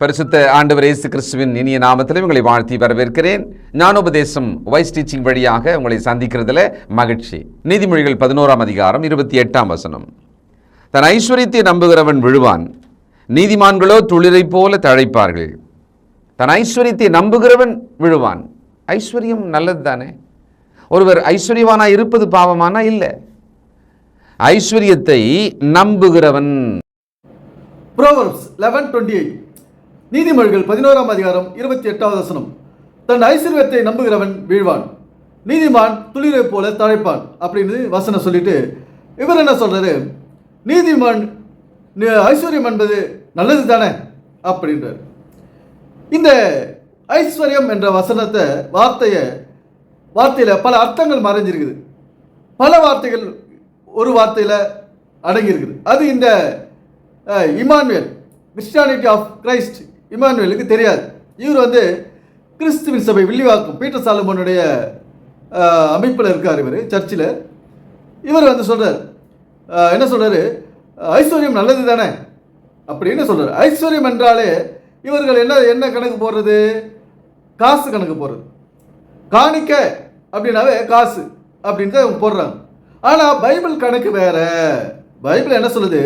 பரிசுத்த ஆண்டவர் இயேசு கிறிஸ்துவின் இனிய நாமத்தில் உங்களை வாழ்த்தி வரவேற்கிறேன். ஞானோபதேசம் வைஸ் டீச்சிங் வழியாக உங்களை சந்திக்கிறதுல மகிழ்ச்சி. நீதிமொழிகள் பதினோராம் அதிகாரம் இருபத்தி எட்டாம் வசனம். தன் ஐஸ்வர்யத்தை நம்புகிறவன் விழுவான். நீதிமான்களோ துளிரை போல தழைப்பார்கள். தன் ஐஸ்வர்யத்தை நம்புகிறவன் விழுவான். ஐஸ்வர்யம் நல்லது தானே? ஒருவர் ஐஸ்வர்யவானா இருப்பது பாவமானா இல்லை? ஐஸ்வர்யத்தை நம்புகிறவன். ப்ரோவர்ப்ஸ் லெவன் டுவெண்ட்டி எயிட் நீதிமொழிகள் பதினோராம் அதிகாரம் இருபத்தி எட்டாவது வசனம். தன் ஐஸ்வர்யத்தை நம்புகிறவன் வீழ்வான். நீதிமான் துளிரை போல தழைப்பான் அப்படின்னு வசனம் சொல்லிட்டு இவர் என்ன சொல்றாரு? நீதிமான் ஐஸ்வர்யம் என்பது நல்லது தானே? அப்படின்றார். இந்த ஐஸ்வர்யம் என்ற வசனத்தை வார்த்தையை வார்த்தையில் பல அர்த்தங்கள் மறைஞ்சிருக்குது. பல வார்த்தைகள் ஒரு வார்த்தையில் அடங்கியிருக்குது. அது இந்த இமானுவேல் கிறிஸ்டியானிட்டி ஆஃப் கிரைஸ்ட் இமானுவேலுக்கு தெரியாது. இவர் வந்து கிறிஸ்துவின் சபை வில்லிவாக்கம் பீட்டர் சாலமோனுடைய அமைப்பில் இருக்கார் இவர் சர்ச்சில். இவர் வந்து சொல்கிறார் என்ன சொல்கிறார் ஐஸ்வர்யம் நல்லது தானே? அப்படின்னு சொல்கிறார் ஐஸ்வர்யம் என்றாலே இவர்கள் என்ன என்ன கணக்கு போடுறது? காசு கணக்கு போடுறது. காணிக்க அப்படின்னாவே காசு அப்படின்னு தான் போடுறாங்க. ஆனால் பைபிள் கணக்கு வேற. பைபிள் என்ன சொல்லுது?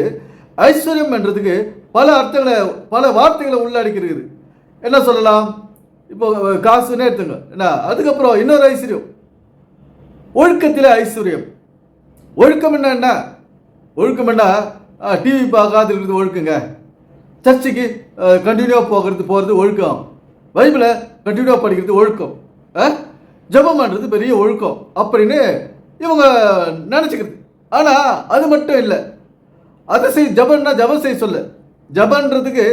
ஐஸ்வர்யம் என்றதுக்கு பல அர்த்தங்களை பல வார்த்தைகளை உள்ளடக்கிருக்குது என்ன சொல்லலாம்? இப்போ காசுன்னே எடுத்துங்க என்ன? அதுக்கப்புறம் இன்னொரு ஐஸ்வர்யம். ஒழுக்கத்தில் ஐஸ்வர்யம். ஒழுக்கம் என்ன என்ன? ஒழுக்கம் என்ன? டிவி பார்க்காது இருக்கிறது ஒழுக்கங்க. சர்ச்சுக்கு கண்டினியூவாக போகிறது போகிறது ஒழுக்கம். பைபிளை கண்டினியூவாக படிக்கிறது ஒழுக்கம். ஜபம் பண்ணுறது பெரிய ஒழுக்கம். அப்படின்னு இவங்க நினச்சிக்கிறது. ஆனால் அது மட்டும் இல்லை. அதை செய் ஜபன்னா ஜபம் செய்ய சொல்ல. ஜபன்றதுக்கு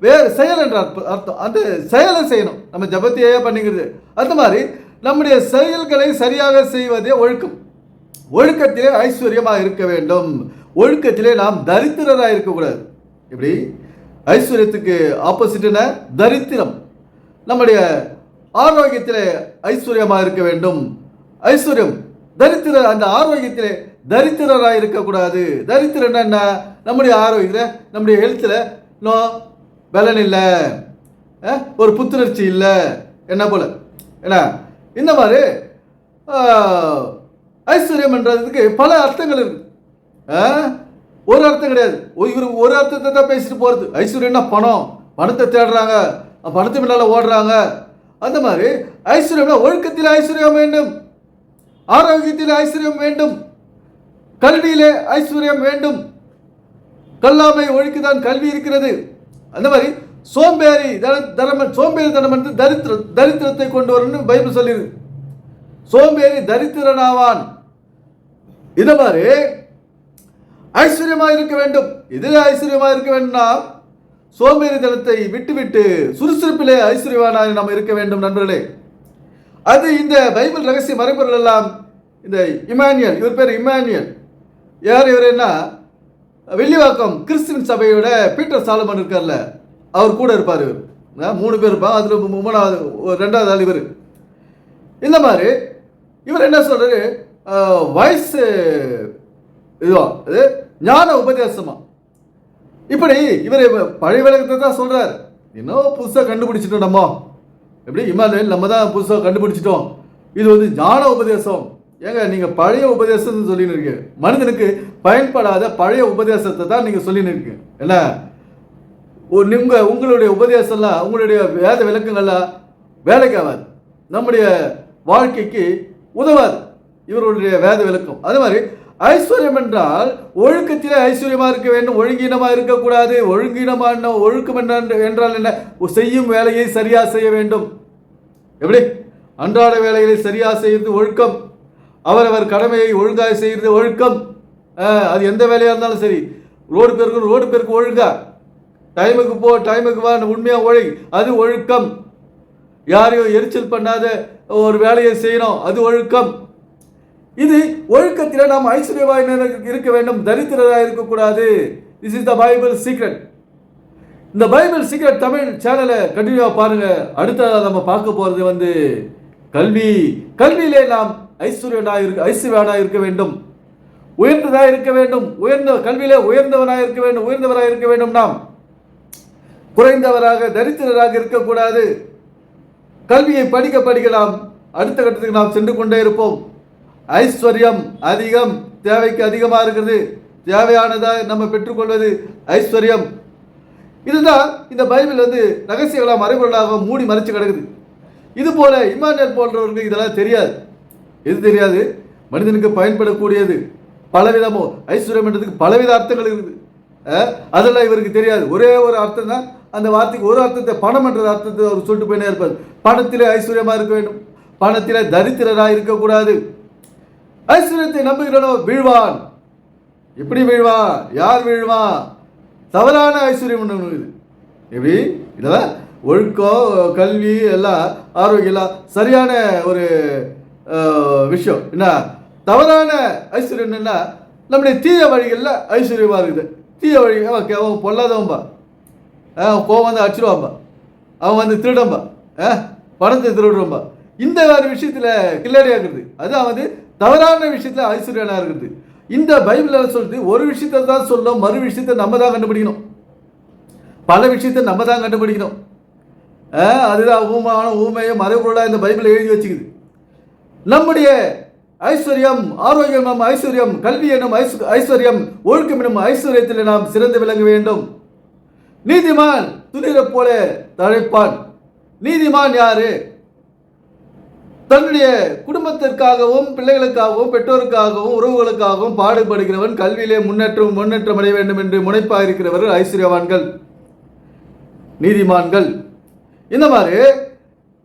வேறு செயல் என்ற அர்த்தம் அர்த்தம். அந்த செயலை செய்யணும். நம்ம ஜபத்தையே பண்ணிக்கிறது. அந்த மாதிரி நம்முடைய செயல்களை சரியாக செய்வதே ஒழுக்கம். ஒழுக்கத்திலே ஐஸ்வர்யமாக இருக்க வேண்டும். ஒழுக்கத்திலே நாம் தரித்திரராக இருக்கக்கூடாது. இப்படி ஐஸ்வர்யத்துக்கு ஆப்போசிட்டுன தரித்திரம். நம்முடைய ஆரோக்கியத்திலே ஐஸ்வர்யமாக இருக்க வேண்டும். ஐஸ்வர்யம் தரித்திர அந்த ஆரோக்கியத்திலே தரித்திரராக இருக்கக்கூடாது. தரித்திரம் என்ன? நம்முடைய ஆரோக்கியத்தில் நம்முடைய ஹெல்த்தில் இன்னும் பலன் இல்லை. ஒரு புத்துணர்ச்சி இல்லை. என்ன போல? என்ன? இந்த மாதிரி ஐஸ்வர்யம் என்றதுக்கு பல அர்த்தங்கள் இருக்கு. ஆ? ஒரு அர்த்தம் கிடையாது. ஒரு இவர் ஒரு அர்த்தத்தை தான் பேசிட்டு போகிறது ஐஸ்வர்யம்னா பணம். பணத்தை தேடுறாங்க. பணத்தை பின்னால் ஓடுறாங்க. அந்த மாதிரி ஐஸ்வர்யம்னா ஒழுக்கத்தில் ஐஸ்வர்யம் வேண்டும். ஆரோக்கியத்தில் ஐஸ்வர்யம் வேண்டும். கல்வியிலே ஐஸ்வர்யம் வேண்டும். கல்லாமை ஒழுக்குதான் கல்வி இருக்கிறது. அந்த மாதிரி சோம்பேறி தனமன் சோம்பேறி தனம் என்று தரித்திர தரித்திரத்தை கொண்டு வரணும்னு பைபிள் சொல்லிடு சோம்பேறி தரித்திரனாவான். இந்த மாதிரி ஐஸ்வர்யமாக இருக்க வேண்டும். இதில் ஐஸ்வர்யமாக இருக்க வேண்டும்னா சோம்பேறித்தனத்தை விட்டுவிட்டு சுறுசுறுப்பிலே ஐஸ்வர்யவானாக நாம் இருக்க வேண்டும் நண்பர்களே. அது இந்த பைபிள் ரகசிய மறைபொருள் எல்லாம் இந்த இமானியல் இவர் பேர் இமானியல். யார் இவர் என்ன? வெள்ளிவாக்கம் கிறிஸ்துவின் சபையோட பீட்டர் சாலமன் இருக்கார்ல அவர் கூட இருப்பார் இவர். மூணு பேர் இருப்பான் அதில் மூணாவது ஒரு ரெண்டாவது ஆள் இவர். இந்த மாதிரி இவர் என்ன சொல்றாரு? வயசு இதுவா? அது ஞான உபதேசமா? இப்படி இவர் பழைய விளக்கத்தை தான் சொல்றாரு. இன்னும் புதுசாக கண்டுபிடிச்சிட்டோம் நம்ம. எப்படி? இமானுவேல் நம்ம தான் புதுசாக கண்டுபிடிச்சிட்டோம். இது வந்து ஞான உபதேசம். ஏங்க நீங்கள் பழைய உபதேசம்னு சொல்லின்னு இருக்கீங்க. மனிதனுக்கு பயன்படாத பழைய உபதேசத்தை தான் நீங்கள் சொல்லின்னு இருக்கீங்க. என்ன? ஒரு உங்களுடைய உபதேசம்லாம் உங்களுடைய வேத விளக்கங்கள்லாம் வேலைக்கு ஆகாது. நம்முடைய வாழ்க்கைக்கு உதவாது. இவருடைய வேத விளக்கம். அதே மாதிரி ஐஸ்வர்யம் என்றால் ஒழுக்கத்திலே ஐஸ்வர்யமாக இருக்க வேண்டும் ஒழுங்கீனமாக இருக்கக்கூடாது ஒழுங்கீனமான ஒழுக்கம் என்றால் என்ன? செய்யும் வேலையை சரியாக செய்ய வேண்டும் எப்படி? அன்றாட வேலைகளை சரியாக செய்வது ஒழுக்கம். அவரவர் கடமையை ஒழுங்காக செய்கிறது ஒழுக்கம். அது எந்த வேலையாக இருந்தாலும் சரி. ரோடு பேருக்கு ரோடு பேருக்கு ஒழுங்கா. டைமுக்கு போ டைமுக்கு வா உண்மையாக ஒழி அது ஒழுக்கம். யாரையும் எரிச்சல் பண்ணாத ஒரு வேலையை செய்யணும் அது ஒழுக்கம். இது ஒழுக்கத்தில் நாம் ஐஸ்வர்யவாய் இருக்க வேண்டும் தரித்திரராக இருக்கக்கூடாது. This is the Bible secret இந்த பைபிள் சீக்ரெட் தமிழ் சேனலை கண்டினியூவாக பாருங்க. அடுத்ததாக நம்ம பார்க்க போகிறது வந்து கல்வி. கல்வியிலே நாம் ஐஸ்வர்யனாக இருக்க ஐஸ்வர்யனாக இருக்க வேண்டும். உயர்ந்ததாக இருக்க வேண்டும். உயர்ந்த கல்வியிலே உயர்ந்தவனாக இருக்க வேண்டும். உயர்ந்தவராக இருக்க வேண்டும் நாம். குறைந்தவராக தரித்திரராக இருக்கக்கூடாது. கல்வியை படிக்க படிக்கலாம். அடுத்த கட்டத்துக்கு நாம் சென்று கொண்டே இருப்போம். ஐஸ்வர்யம் அதிகம் தேவைக்கு அதிகமாக இருக்கிறது. தேவையானதாக நம்ம பெற்றுக்கொள்வது ஐஸ்வர்யம். இதுதான் இந்த பைபிள் வந்து ரகசியங்களாக மறைபொருளாக மூடி மறைச்சு கிடக்குது. இது போல இமானுவேல் போன்றவர்களுக்கு இதெல்லாம் தெரியாது. எது தெரியாது? மனிதனுக்கு பயன்படக்கூடியது பலவிதமோ ஐஸ்வர்யம் என்றதுக்கு பலவித அர்த்தங்கள் இருக்குது. அதெல்லாம் இவருக்கு தெரியாது. ஒரே ஒரு அர்த்தம் தான். அந்த வார்த்தைக்கு ஒரு அர்த்தத்தை பணம் என்ற அர்த்தத்தை அவர் சொல்லிட்டு போயினே இருப்பார். பணத்திலே ஐஸ்வர்யமாக இருக்க வேண்டும். பணத்திலே தரித்திரராக இருக்கக்கூடாது. ஐஸ்வர்யத்தை நம்புகிறனோ வீழ்வான். எப்படி வீழ்வான்? யார் வீழ்வான்? தவறான ஐஸ்வர்யம் ஒன்று இருக்குது எப்படி? இதெல்லாம் ஒழுக்கம் கல்வி எல்லாம் ஆரோக்கியம் எல்லாம் சரியான ஒரு விஷயம். என்ன? தவறான ஐஸ்வர்யம் என்னன்னா நம்முடைய தீய வழிகளில் ஐஸ்வர்யமாக இருக்குது. தீய வழி ஓகே கே- அவன் பொல்லாதவன்பா. அவன் கோவம் வந்து அடிச்சிருவான்பா. அவன் வந்து திருடம்பா. ஆ பணத்தை திருடுறம்பா. இந்த மாதிரி விஷயத்தில் கில்லடியாகிறது அதுதான் வந்து தவறான விஷயத்தில் ஐஸ்வர்யனாக இருக்குது. இந்த பைபிளில் சொல்லுது? ஒரு விஷயத்தை தான் சொல்லும் மறு விஷயத்தை நம்ம தான் கண்டுபிடிக்கணும். பல விஷயத்தை நம்ம தான் கண்டுபிடிக்கணும். ஆ, அதுதான் ஊமான ஊமையும் மறைபொருளாக இந்த பைபிளை எழுதி வச்சுக்குது. நம்முடைய ஐஸ்வர்யம் ஆரோக்கியம் நம் ஐஸ்வர்யம் கல்வி எனும் ஐஸ்- ஐஸ்வர்யம் ஒழுக்கம் எனும் ஐஸ்வர்யத்தில் நாம் சிறந்து விளங்க வேண்டும். நீதிமான் துணிரை போல தழைப்பான். நீதிமான் யாரு? தன்னுடைய குடும்பத்திற்காகவும் பிள்ளைகளுக்காகவும் பெற்றோருக்காகவும் உறவுகளுக்காகவும் பாடுபடுகிறவன் கல்வியிலே முன்னேற்றம் முன்னேற்றம் அடைய வேண்டும் என்று முனைப்பாக இருக்கிறவர்கள் ஐஸ்வர்யவான்கள் நீதிமான்கள். இந்த மாதிரி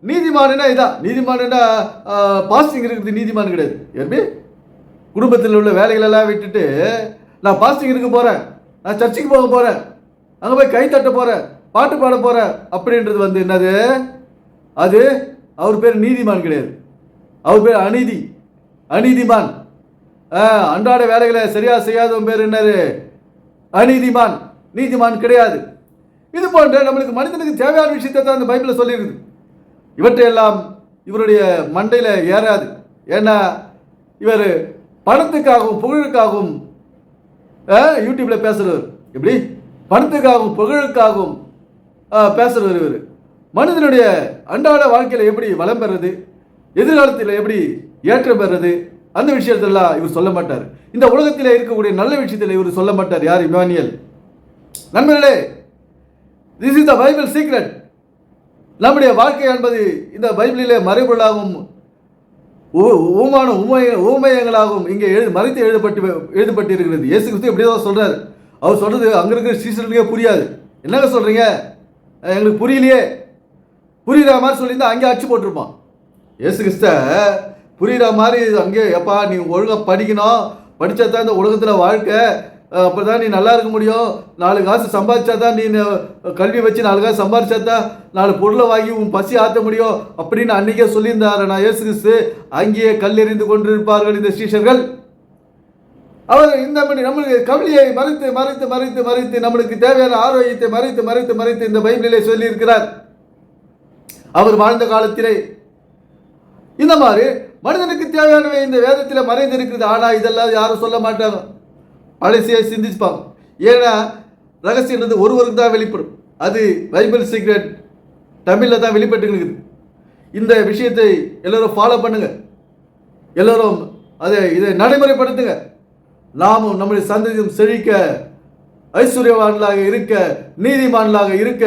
நீதிமானுனா இதான். நீதிமானுனா பாசிங் இருக்கிறது நீதிமான் கிடையாது. எப்படி குடும்பத்தில் உள்ள வேலைகளெல்லாம் விட்டுட்டு நான் பாசிங் இருக்க போகிறேன் நான் சர்ச்சுக்கு போக போகிறேன் அங்கே போய் கை தட்ட போகிறேன் பாட்டு பாட போகிறேன் அப்படின்றது வந்து என்னது? அது அவர் பேர் நீதிமான் கிடையாது. அவர் பேர் அநீதி. அநீதிமான். அன்றாட வேலைகளை சரியாக செய்யாதவன் பேர் என்னது? அநீதிமான். நீதிமான் கிடையாது. இது போன்ற நம்மளுக்கு மனிதனுக்கு தேவையான விஷயத்தை தான் அந்த பைபிளில் சொல்லியிருக்குது. இவற்றையெல்லாம் இவருடைய மண்டையில் ஏறாது. ஏன்னா இவர் பணத்துக்காகவும் புகழுக்காகவும் யூடியூப்பில் பேசுகிறவர் எப்படி? பணத்துக்காகவும் புகழுக்காகவும் பேசுகிறவர் இவர். மனிதனுடைய அன்றாட வாழ்க்கையில் எப்படி வளம் பெறது எதிர்காலத்தில் எப்படி ஏற்றம் பெறது அந்த விஷயத்தெல்லாம் இவர் சொல்ல மாட்டார். இந்த உலகத்தில் இருக்கக்கூடிய நல்ல விஷயத்தில் இவர் சொல்ல மாட்டார். யார்? இமானியல் நண்பர்களே this is the Bible secret நம்முடைய வாழ்க்கை என்பது இந்த பைபிளிலே மறைபொருளாகவும் ஊ- ஊமான ஊமைய ஊமயங்களாகவும் இங்கே எழு மறைத்து எழுதப்பட்டு எழுதப்பட்டு இருக்கிறது இயேசு கிறிஸ்து எப்படி தான் சொல்கிறார் அவர் சொல்கிறது அங்கே இருக்கிற சீசனுக்கே புரியாது. என்னங்க சொல்கிறீங்க எங்களுக்கு புரியலையே. புரியுற மாதிரி சொல்லியிருந்தா அங்கே அச்சு போட்டிருப்பான். ஏசு கிறிஸ்த புரியுற மாதிரி அங்கே எப்பா நீ ஒழுங்காக படிக்கணும். படித்தா தான் இந்த உலகத்தில் வாழ்க்கை. அப்போ தான் நீ நல்லா இருக்க முடியும். நாலு காசு சம்பாதிச்சா தான் நீ கல்வி வச்சு நாலு காசு சம்பாதிச்சா தான் நாலு பொருளை வாங்கி உன் பசி ஆற்ற முடியும் அப்படின்னு அன்னைக்கே சொல்லியிருந்தாரு. நான் ஏசு கிறிஸ்து அங்கேயே கல்லெறிந்து கொண்டிருப்பார்கள் இந்த ஸ்ரீஷர்கள் அவர் இந்த மாதிரி நம்மளுக்கு கவலையை மறைத்து மறைத்து மறைத்து மறைத்து நம்மளுக்கு தேவையான ஆரோக்கியத்தை மறைத்து மறைத்து மறைத்து இந்த பைபிளிலே சொல்லியிருக்கிறார். அவர் வாழ்ந்த காலத்திலே. இந்த மாதிரி மனிதனுக்கு தேவையானவை இந்த வேதத்தில் மறைந்து இருக்குது ஆனால் இதெல்லாம் யாரும் சொல்ல மாட்டாங்க. பழசியை சிந்திச்சுப்பாங்க ஏன்னா ரகசியன்றது ஒருவருக்கு தான் வெளிப்படும். அது பைபிள் சீக்ரெட் தமிழில் தான் வெளிப்பட்டு இருக்குது இந்த விஷயத்தை எல்லோரும் ஃபாலோ பண்ணுங்க. எல்லோரும் அதை இதை நடைமுறைப்படுத்துங்க. நாமும் நம்முடைய சந்ததியும் செழிக்க ஐஸ்வர்யவான்களாக இருக்க நீதிமான்களாக இருக்க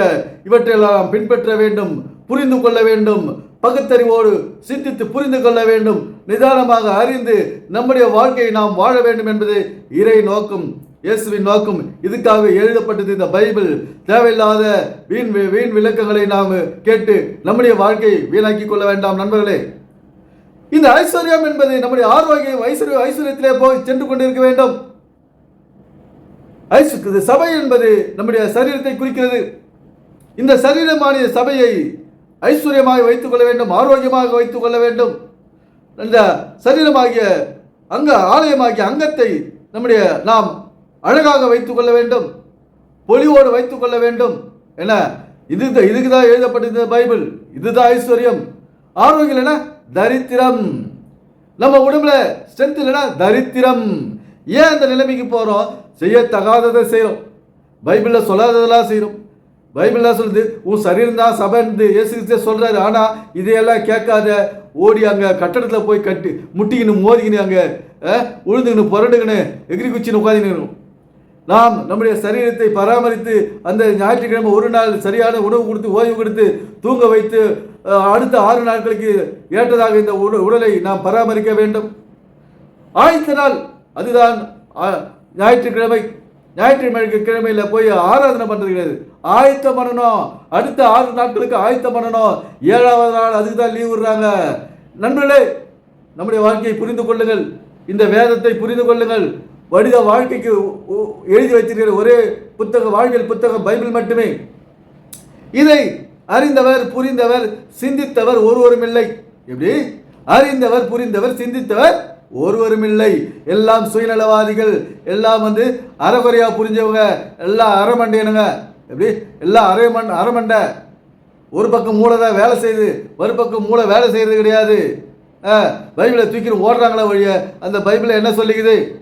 இவற்றையெல்லாம் பின்பற்ற வேண்டும். புரிந்து கொள்ள வேண்டும். பகுத்தறிவோடு சிந்தித்து புரிந்து கொள்ள வேண்டும். நிதானமாக அறிந்து நம்முடைய வாழ்க்கையை நாம் வாழ வேண்டும் என்பது இறை நோக்கம். இயேசுவின் நோக்கம். இதுக்காக எழுதப்பட்டது இந்த பைபிள். தேவையில்லாத வீண் வி- வீண் விளக்கங்களை நாம் கேட்டு நம்முடைய வாழ்க்கையை வீணாக்கி கொள்ள வேண்டாம் நண்பர்களே. இந்த ஐஸ்வர்யம் என்பது நம்முடைய ஆரோக்கியம் ஐஸ்வர்ய ஐஸ்வர்யத்திலே போய் சென்று கொண்டிருக்க வேண்டும். இது சபை என்பது நம்முடைய சரீரத்தை குறிக்கிறது. இந்த சரீரமான சபையை ஐஸ்வர்யமாக வைத்துக் கொள்ள வேண்டும் ஆரோக்கியமாக வைத்துக் கொள்ள வேண்டும். இந்த சரீரமாகிய அங்க ஆலயமாகிய அங்கத்தை நம்முடைய நாம் அழகாக வைத்துக் கொள்ள வேண்டும் பொலிவோடு வைத்துக் கொள்ள வேண்டும். என்ன? இது இதுக்கு தான் எழுதப்பட்டிருந்த பைபிள். இதுதான் ஐஸ்வர்யம். ஆரோக்கியம் இல்லைன்னா தரித்திரம். நம்ம உடம்புல ஸ்ட்ரென்த் இல்லைன்னா தரித்திரம். ஏன் அந்த நிலைமைக்கு போகிறோம் செய்யத்தகாததை செய்கிறோம் பைபிளில் சொல்லாததெல்லாம் செய்கிறோம் பைபிள் என்ன சொல்லுது உன் சரீரம் தான் சபைன்னு இயேசு கிறிஸ்தே ஆனால் இதையெல்லாம் கேட்காத ஓடி அங்கே கட்டடத்தில் போய் கட்டு முட்டிக்கின்னு மோதிக்கின்னு அங்கே அஹ், உழுதுக்கின்னு புரண்டுக்கின்னு எகிரி குச்சின்னு உட்காந்துக்கணும் நாம் நம்முடைய சரீரத்தை பராமரித்து அந்த ஞாயிற்றுக்கிழமை ஒரு நாள் சரியான உணவு கொடுத்து ஓய்வு கொடுத்து தூங்க வைத்து அடுத்த ஆறு நாட்களுக்கு ஏற்றதாக இந்த உட- உடலை நாம் பராமரிக்க வேண்டும். ஆயத்த நாள் அதுதான் ஞாயிற்றுக்கிழமை ஞாயிற்றுக்கிழமை கிழமையில் போய் ஆராதனை பண்ணுறது கிடையாது. ஆயத்தம் பண்ணணும். அடுத்த ஆறு நாட்களுக்கு ஆயத்தம் பண்ணணும். ஏழாவது நாள் அதுக்கு தான் லீவ் விடுறாங்க. நண்பர்களே நம்முடைய வாழ்க்கையை புரிந்து கொள்ளுங்கள். இந்த வேதத்தை புரிந்து கொள்ளுங்கள். வடித வாழ்க்கைக்கு எழுதி வைத்திருக்கிற ஒரே புத்தகம் வாழ்வியல் புத்தகம் பைபிள் மட்டுமே. இதை அறிந்தவர் புரிந்தவர் சிந்தித்தவர் ஒருவரும் இல்லை. எப்படி? அறிந்தவர் புரிந்தவர் சிந்தித்தவர் ஒருவரும் இல்லை எல்லாம் சுயநலவாதிகள். எல்லாம் வந்து அறகுறையாக புரிஞ்சவங்க. எல்லாம் அறமண்டையனுங்க. எப்படி? எல்லாம் அரைமண் அறமண்டை ஒரு பக்கம் மூளை தான் வேலை செய்யுது. ஒரு பக்கம் மூளை வேலை செய்கிறது கிடையாது. ஆ, பைபிளை தூக்கிட்டு ஓடுறாங்களா வழிய அந்த பைபிளை என்ன சொல்லிக்குது?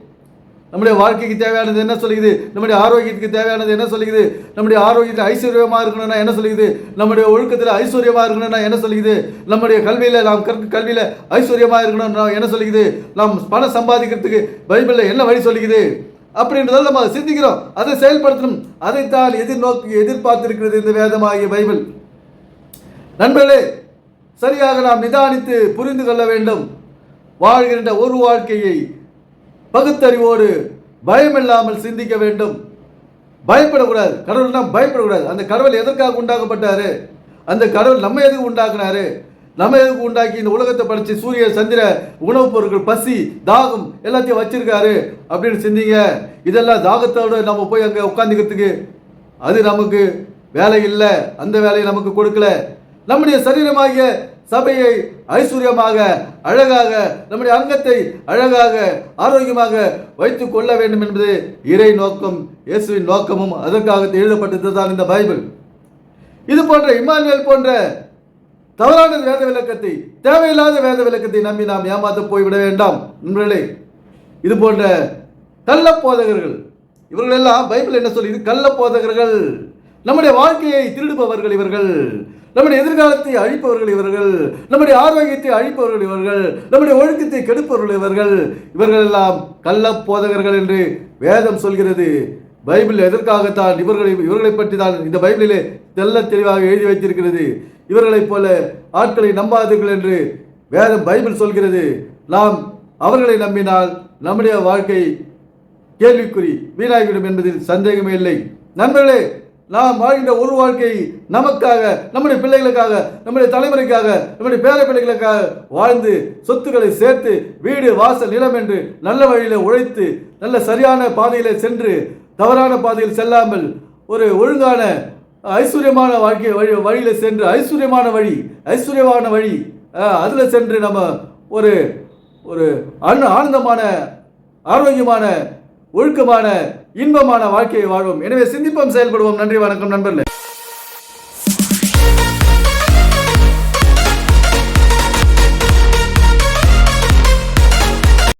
நம்முடைய வாழ்க்கைக்கு தேவையானது என்ன சொல்லுது நம்முடைய ஆரோக்கியத்துக்கு தேவையானது என்ன சொல்லுது நம்முடைய ஆரோக்கியத்தில் ஐஸ்வர்யமாக இருக்கணும்னா என்ன சொல்லுது நம்முடைய ஒழுக்கத்தில் ஐஸ்வர்யமாக இருக்கணும்னா என்ன சொல்லுது நம்முடைய கல்வியில் நாம் கற்க கல்வியில் ஐஸ்வர்யமாக இருக்கணும்னா என்ன சொல்லுது நாம் பணம் சம்பாதிக்கிறதுக்கு பைபிளில் என்ன வழி சொல்லுகிறது? அப்படின்றத நம்ம சிந்திக்கிறோம். அதை செயல்படுத்தணும். அதைத்தான் எதிர்நோக்கி எதிர்பார்த்திருக்கிறது இந்த வேதமாகிய பைபிள். நண்பர்களே சரியாக நாம் நிதானித்து புரிந்து கொள்ள வேண்டும். வாழ்கின்ற ஒரு வாழ்க்கையை பகுத்தறிவோடு பயமில்லாமல் சிந்திக்க வேண்டும். பயப்படக்கூடாது. கடவுள்னா பயப்படக்கூடாது. அந்த கடவுள் எதற்காக உண்டாக்கப்பட்டாரு? அந்த கடவுள் நம்ம எதுக்கு உண்டாக்குனாரு? நம்ம எதுக்கு உண்டாக்கி இந்த உலகத்தை படைச்சு சூரிய சந்திர உணவுப் பொருட்கள் பசி தாகம் எல்லாத்தையும் வச்சிருக்காரு? அப்படின்னு சிந்திங்க. இதெல்லாம் தாகத்தோட நம்ம போய் அங்கே உட்காந்துக்கிறதுக்கு அது நமக்கு வேலை இல்லை. அந்த வேலையை நமக்கு கொடுக்கல. நம்முடைய சரீரமாகிய சபையை ஐஸ்வர்யமாக அழகாக நம்முடைய அங்கத்தை அழகாக ஆரோக்கியமாக வைத்துக் கொள்ள வேண்டும் என்பது இறை நோக்கம் இயேசுவின் நோக்கமும் அதற்காக எழுதப்பட்டது தான் இந்த பைபிள். இது போன்ற இமானுவேல் போன்ற தவறான வேத விளக்கத்தை தேவையில்லாத வேத விளக்கத்தை நம்பி நாம் ஏமாத்த போய்விட வேண்டாம் நண்பர்களே. இது போன்ற கள்ள போதகர்கள் இவர்கள் எல்லாம் பைபிள் என்ன சொல்லுது? கள்ள போதகர்கள். நம்முடைய வாழ்க்கையை திருடுபவர்கள் இவர்கள். நம்முடைய எதிர்காலத்தை அழிப்பவர்கள் இவர்கள் நம்முடைய ஆரோக்கியத்தை அழிப்பவர்கள் இவர்கள் நம்முடைய ஒழுக்கத்தை கெடுப்பவர்கள் இவர்கள். இவர்கள் எல்லாம் கள்ள போதகர்கள் என்று வேதம் சொல்கிறது. பைபிள் எதற்காகத்தான் இவர்களை இவர்களை பற்றி தான் இந்த பைபிளிலே தெல்ல தெளிவாக எழுதி வைத்திருக்கிறது. இவர்களைப் போல ஆட்களை நம்பாதீர்கள் என்று வேதம் பைபிள் சொல்கிறது. நாம் அவர்களை நம்பினால் நம்முடைய வாழ்க்கை கேள்விக்குறி வீணாகிவிடும் என்பதில் சந்தேகமே இல்லை. நண்பர்களே நாம் வாழ்கின்ற ஒரு வாழ்க்கை நமக்காக நம்முடைய பிள்ளைகளுக்காக நம்முடைய தலைமுறைக்காக நம்முடைய பேர பிள்ளைகளுக்காக வாழ்ந்து சொத்துக்களை சேர்த்து வீடு வாசல் நிலம் என்று நல்ல வழியில் உழைத்து நல்ல சரியான பாதையில் சென்று தவறான பாதையில் செல்லாமல் ஒரு ஒழுங்கான ஐஸ்வர்யமான வாழ்க்கை வழி வழியில் சென்று ஐஸ்வர்யமான வழி ஐஸ்வர்யமான வழி அதில் சென்று நம்ம ஒரு ஒரு அன் ஆனந்தமான ஆரோக்கியமான ஒழுக்கமான இன்பமான வாழ்க்கையை வாழ்வோம். எனவே சிந்திப்போம் செயல்படுவோம். நன்றி வணக்கம் நண்பர்களே.